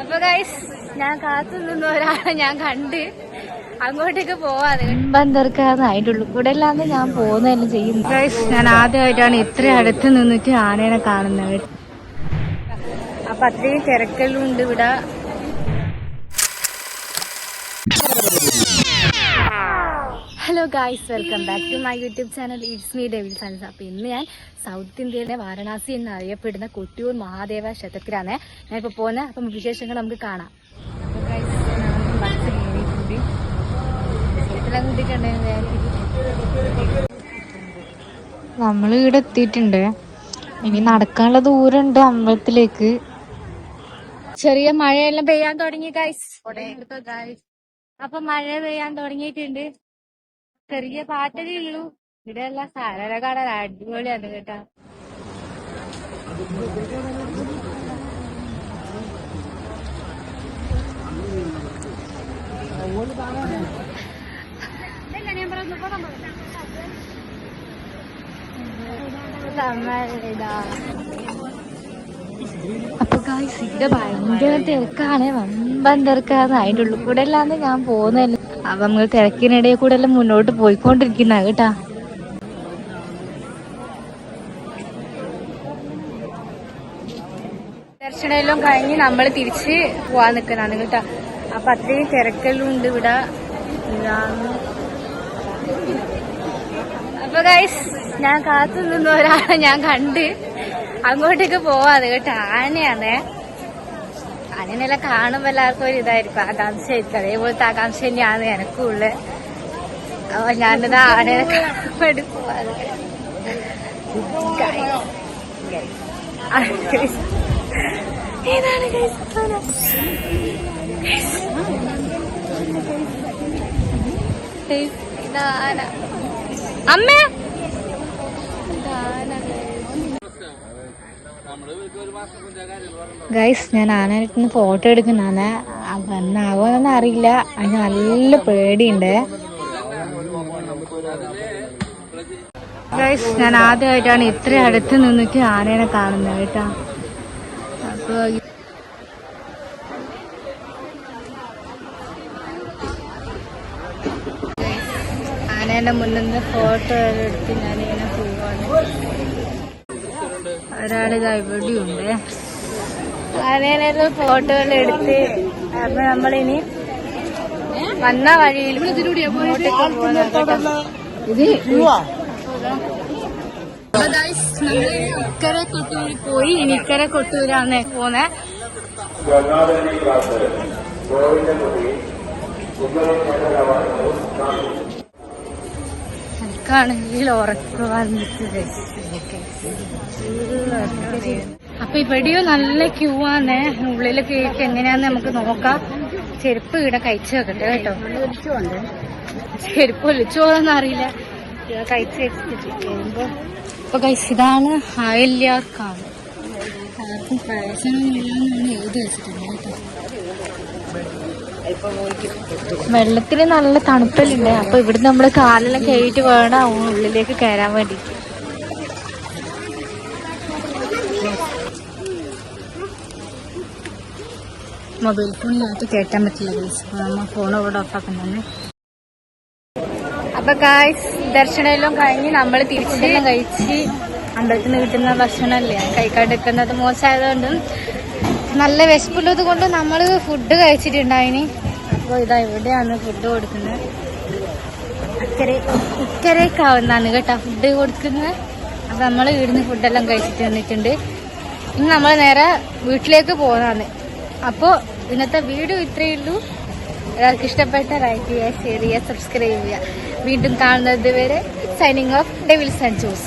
അപ്പൊ ഗൈസ് ഞാൻ കാത്തു നിന്ന ഒരാളെ ഞാൻ കണ്ട് അങ്ങോട്ടേക്ക് പോവാതെ ബന്ധർക്കാന്ന് ഉള്ളിൽ കൂടെ അല്ലാന്ന് ഞാൻ പോകുന്നതന്നെ ചെയ്യും ഗൈസ് ഞാൻ ആദ്യമായിട്ടാണ് ഇത്ര അടുത്ത് നിന്നിട്ട് ആനേനെ കാണുന്നത്. അപ്പൊ അത്രയും തിരക്കെല്ലാം ഉണ്ട് ഇവിടെ. Guys welcome back to my YouTube channel it's me Devil Sons അപ്പോൾ ഇന്ന് ഞാൻ സൗത്ത് ഇന്ത്യയിലെ വാരണാസി എന്നറിയപ്പെടുന്ന കൊട്ടിയൂർ മഹാദേവ ക്ഷേത്രത്തിലാണ് ഞാൻ ഇപ്പോൾ പോകുന്നത് അപ്പം വിശേഷങ്ങൾ നമുക്ക് കാണാം. നമ്മൾ ഇവിടെ എത്തിയിട്ടുണ്ട്. ഇനി നടക്കാനുള്ള ദൂരമുണ്ട് അമ്പലത്തിലേക്ക്. ചെറിയ മഴയെല്ലാം പെയ്യാൻ തുടങ്ങി ഗായ്സ് ഗൈസ് അപ്പൊ മഴ പെയ്യാൻ തുടങ്ങിയിട്ടുണ്ട്. ചെറിയ പാറ്റലേ ഉള്ളൂ. ഇവിടെ എല്ലാം സ്ഥലര കാണാൻ അടിപൊളിയാണ് കേട്ടാ. അപ്പൊ ഗായ്സ് ഇവിടെ ഭയങ്കര തിരക്കാണ്. വമ്പൻ തിരക്കാണ്. അതിന്റെ ഉള്ളിൽ കൂടെ അല്ലാന്ന് ഞാൻ പോകുന്നതല്ല. അപ്പൊ നമ്മൾ തിരക്കിനിടയിൽ കൂടെ എല്ലാം മുന്നോട്ട് പോയിക്കൊണ്ടിരിക്കുന്ന. കേട്ടാ. ദർശനമെല്ലാം കഴിഞ്ഞ് നമ്മൾ തിരിച്ച് പോവാൻ നിൽക്കുന്നതാണ് കേട്ടാ. അപ്പൊ അത്രയും തിരക്കെല്ലാം ഉണ്ട് ഇവിടെ. അപ്പൊ ഗൈസ് ഞാൻ കാത്തു നിന്ന ഒരാളെ ഞാൻ കണ്ട് അങ്ങോട്ടേക്ക് പോവാതെ കേട്ടോ ആനയാണേ. ആനനെല്ലാം കാണുമ്പോ എല്ലാവർക്കും ഒരു ഇതായിരിക്കും ആകാംക്ഷയായിരിക്കും അതേപോലത്തെ ആകാംക്ഷ തന്നെയാണ് എനക്കും ഉള്ളത് അപ്പൊ ഞാനിത് ആനയെ അമ്മ വേണ്ടി പോവാതെ Guys, guys. ആ, guys. ഏതാണ് guys ആന? Guys. Guys, ഇതാ ആന അമ്മേ ഇതാന ഗൈസ് ഞാൻ ആനടുത്ത് ഫോട്ടോ എടുക്കുന്നതാണ് വന്നാവോന്നൊന്നും അറിയില്ല. അതിന് നല്ല പേടിയുണ്ട്. ഗൈസ് ഞാൻ ആദ്യമായിട്ടാണ് ഇത്ര അടുത്ത് നിന്നിട്ട് ആനേനെ കാണുന്നത് കേട്ടോ. അപ്പൊ ആനേന്റെ മുന്നിൽ നിന്ന് ഫോട്ടോ എടുത്ത് ഞാനിങ്ങനെ പോവാണ്. ഒരാളിതാ ഇവിടെയുണ്ട്. ആനേനെ ഫോട്ടോകൾ എടുത്ത് അപ്പൊ നമ്മളിനി വന്ന വഴിയിൽ നമ്മൾ ഇക്കരെ കൊട്ടൂര് പോയി. ഇനി ഇക്കരെ കൊട്ടൂരാണ് പോന്നെ. എനിക്കാണെങ്കിൽ ഉറക്കം വന്നിട്ട്. അപ്പൊ ഇവിടെയോ നല്ല ക്യൂ ആണ്. ഉള്ളിൽ കേക്ക് എങ്ങനെയാന്ന് നമുക്ക് നോക്കാം. ചെരുപ്പ് ഇവിടെ കഴിച്ചു വെക്കട്ടെ കേട്ടോ. ചെരുപ്പ് ഒലിച്ചോന്ന് അറിയില്ല. കഴിച്ചു കഴിച്ച് വെച്ചിട്ട് കേറുമ്പോ ഇപ്പൊ കഴിച്ചതാണ് അയല്യാർക്കാണ് ആർക്കും എഴുതി വെള്ളത്തിന് നല്ല തണുപ്പല്ലേ? അപ്പൊ ഇവിടുന്ന് നമ്മൾ കാലെല്ലാം കയറ്റി വേണം ഉള്ളിലേക്ക് കയറാൻ വേണ്ടി. മൊബൈൽ ഫോണിനകത്ത് കയറ്റാൻ പറ്റില്ല ഗൈസ് അപ്പൊ നമ്മ ഫോൺ ഇവിടെ ഓഫാക്കുന്നതാണ് അപ്പൊ ഗായ്സ് ദർശനമെല്ലാം കഴിഞ്ഞ് നമ്മൾ തിരിച്ചെല്ലാം കഴിച്ച് അമ്പലത്തിൽ നിന്ന് കിട്ടുന്ന ഭക്ഷണമല്ലേ കഴിക്കാണ്ടിരിക്കുന്നത് മോശമായതുകൊണ്ടും നല്ല വിശപ്പുള്ളത് കൊണ്ട് നമ്മൾ ഫുഡ് കഴിച്ചിട്ടുണ്ടായിന്. അപ്പോൾ ഇതാ ഇവിടെയാണ് ഫുഡ് കൊടുക്കുന്നത്. അക്കരെ ഇക്കരേക്കാവുന്നാണ് കേട്ടോ ഫുഡ് കൊടുക്കുന്നത്. അപ്പം നമ്മൾ ഇവിടുന്ന് ഫുഡെല്ലാം കഴിച്ചിട്ട് വന്നിട്ടുണ്ട്. ഇനി നമ്മൾ നേരെ വീട്ടിലേക്ക് പോകുന്നതാണ് അപ്പോൾ ഇന്നത്തെ വീഡിയോ ഇത്രയേ ഉള്ളൂ. എല്ലാവർക്കും ഇഷ്ടപ്പെട്ട ലൈക്ക് ചെയ്യുക ഷെയർ ചെയ്യുക സബ്സ്ക്രൈബ് ചെയ്യുക. വീണ്ടും കാണുന്നത് വരെ signing off Devils and Jose